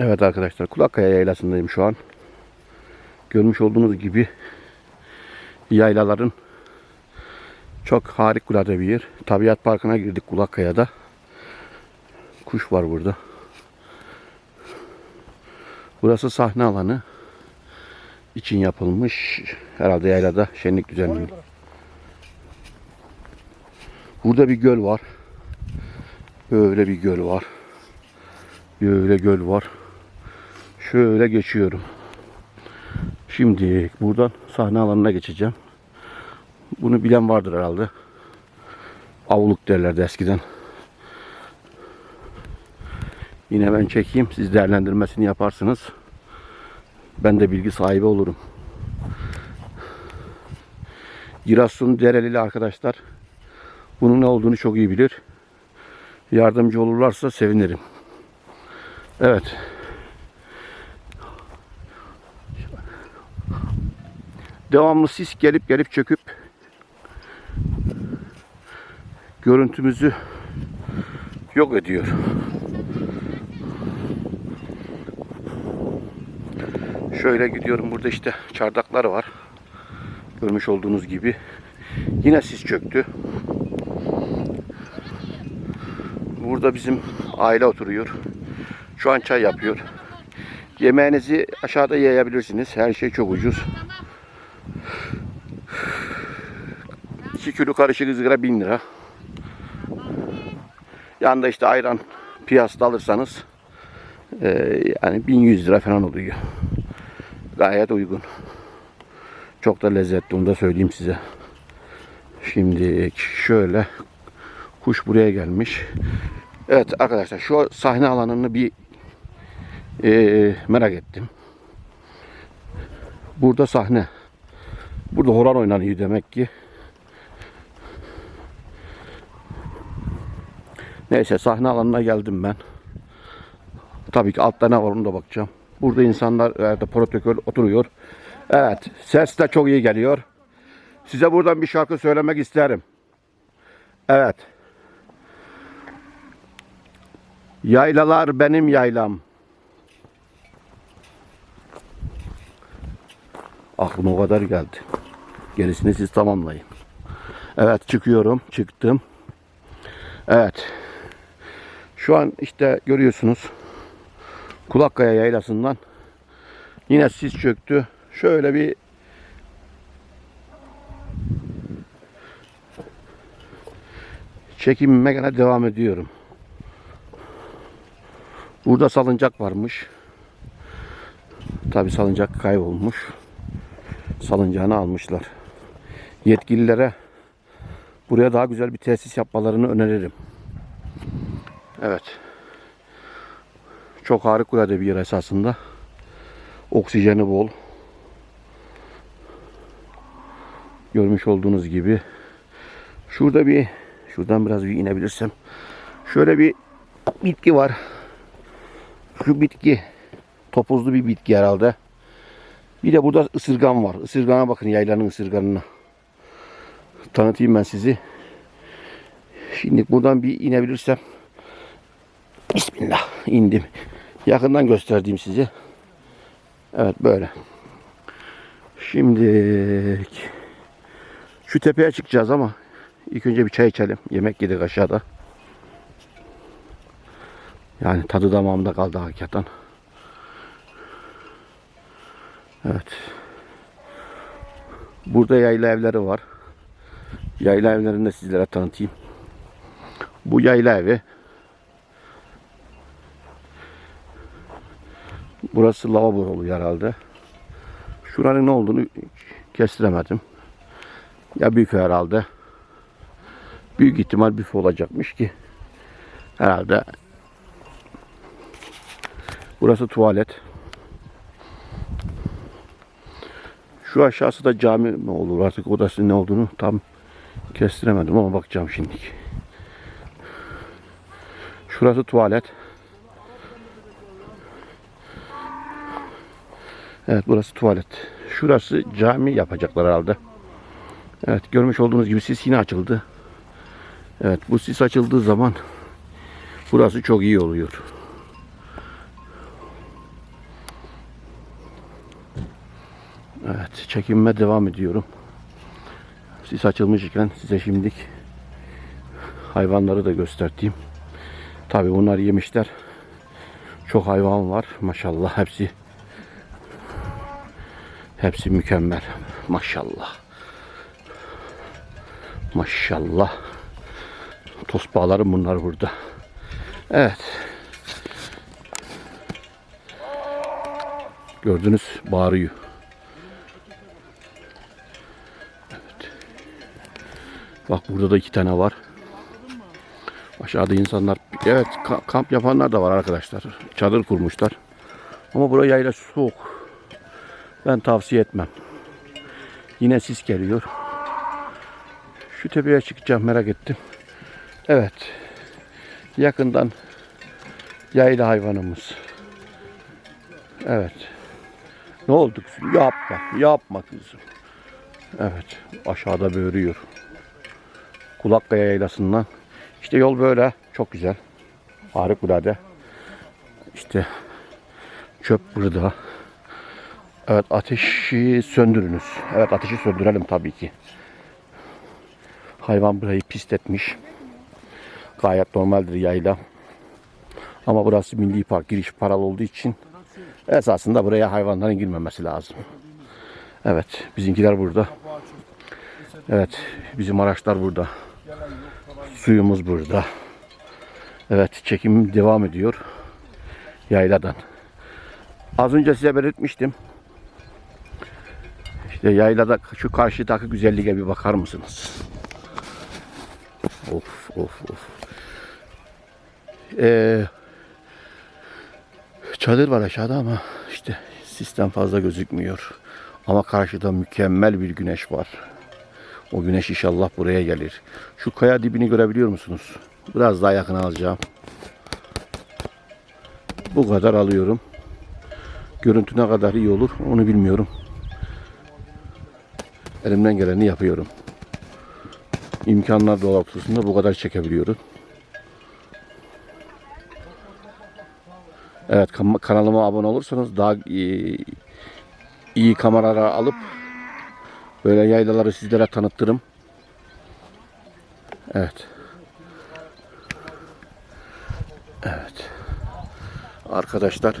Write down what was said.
Evet arkadaşlar Kulakkaya yaylasındayım şu an. Görmüş olduğunuz gibi yaylaların çok harikulade bir yer. Tabiat parkına girdik Kulakkaya'da. Kuş var burada. Burası sahne alanı için yapılmış. Herhalde yaylada şenlik düzenleniyor. Burada bir göl var. Böyle bir göl var. Böyle göl var. Şöyle geçiyorum. Şimdi buradan sahne alanına geçeceğim. Bunu bilen vardır herhalde. Avluk derlerdi eskiden. Yine ben çekeyim. Siz değerlendirmesini yaparsınız. Ben de bilgi sahibi olurum. Giresun Derelili arkadaşlar bunun ne olduğunu çok iyi bilir. Yardımcı olurlarsa sevinirim. Evet. Devamlı sis gelip gelip çöküp görüntümüzü yok ediyor. Şöyle gidiyorum. Burada işte çardaklar var. Görmüş olduğunuz gibi. Yine sis çöktü. Burada bizim aile oturuyor. Şu an çay yapıyor. Yemeğinizi aşağıda yiyebilirsiniz. Her şey çok ucuz. Kilo karışık ızgara 1000 lira. Yanında işte ayran piyasada alırsanız e, yani 1100 lira falan oluyor. Gayet uygun. Çok da lezzetli onu da söyleyeyim size. Şimdi şöyle kuş buraya gelmiş. Evet arkadaşlar şu sahne alanını bir e, merak ettim. Burada sahne. Burada horon oynanıyor demek ki. Neyse sahne alanına geldim ben. Tabii ki altta ne var onu da bakacağım. Burada insanlar evet, protokol oturuyor. Evet ses de çok iyi geliyor. Size buradan bir şarkı söylemek isterim. Evet. Yaylalar benim yaylam. Aklıma o kadar geldi. Gerisini siz tamamlayın. Evet çıkıyorum. Çıktım. Evet. Şu an işte görüyorsunuz. Kulakkaya yaylasından yine sis çöktü. Şöyle bir çekimime gene devam ediyorum. Burada salıncak varmış. Tabi salıncak kaybolmuş. Salıncağını almışlar. Yetkililere buraya daha güzel bir tesis yapmalarını öneririm. Evet. Çok harikulade bir yer esasında. Oksijeni bol. Görmüş olduğunuz gibi. Şurada bir şuradan biraz bir inebilirsem. Şöyle bir bitki var. Şu bitki topuzlu bir bitki herhalde. Bir de burada ısırgan var. Isırgana bakın yaylanın ısırganına. Tanıtayım ben sizi. Şimdi buradan bir inebilirsem. Bismillah indim. Yakından göstereyim size. Evet böyle. Şimdi şu tepeye çıkacağız ama ilk önce bir çay içelim. Yemek yedik aşağıda. Yani tadı damağımda kaldı hakikaten. Evet. Burada yayla evleri var. Yayla evlerini de sizlere tanıtayım. Bu yayla evi. Burası lavabo oluyor herhalde. Şuranın ne olduğunu kestiremedim. Ya büfe herhalde. Büyük ihtimal büfe olacakmış ki. Herhalde. Burası tuvalet. Şu aşağısı da cami mi olur artık odası ne olduğunu tam kestiremedim ama bakacağım şimdi. Şurası tuvalet. Evet burası tuvalet. Şurası cami yapacaklar herhalde. Evet görmüş olduğunuz gibi sis yine açıldı. Evet bu sis açıldığı zaman burası çok iyi oluyor. Evet çekinme devam ediyorum. Sis açılmış iken size şimdilik hayvanları da göstereyim. Tabi bunlar yemişler. Çok hayvan var maşallah hepsi hepsi mükemmel maşallah. Maşallah. Tosbağalarım bunlar burada. Evet. Gördünüz bağırıyor. Evet. Bak burada da iki tane var. Aşağıda insanlar evet ka- kamp yapanlar da var arkadaşlar. Çadır kurmuşlar. Ama buraya yayla soğuk. Ben tavsiye etmem. Yine sis geliyor. Şu tepeye çıkacağım merak ettim. Evet. Yakından yayla hayvanımız. Evet. Ne oldu kızım? Yapma. Yapma kızım. Evet. Aşağıda böğürüyor. Kulakkaya yaylasından. İşte yol böyle. Çok güzel. Harikulade. İşte çöp burada. Evet ateşi söndürünüz. Evet ateşi söndürelim tabii ki. Hayvan burayı pisletmiş. Gayet normaldir yayla. Ama burası milli park giriş paralı olduğu için esasında buraya hayvanların girmemesi lazım. Evet bizimkiler burada. Evet bizim araçlar burada. Suyumuz burada. Evet çekim devam ediyor. Yayladan. Az önce size belirtmiştim. Yaylada şu karşıdaki güzelliğe bir bakar mısınız? Of of of. Ee, çadır var aşağıda ama işte sistem fazla gözükmüyor. Ama karşıda mükemmel bir güneş var. O güneş inşallah buraya gelir. Şu kaya dibini görebiliyor musunuz? Biraz daha yakın alacağım. Bu kadar alıyorum. Görüntü ne kadar iyi olur onu bilmiyorum. Elimden geleni yapıyorum. İmkanlar doğrultusunda bu kadar çekebiliyorum. Evet kanalıma abone olursanız daha iyi, iyi kameralar alıp böyle yaylaları sizlere tanıtırım. Evet. Evet. Arkadaşlar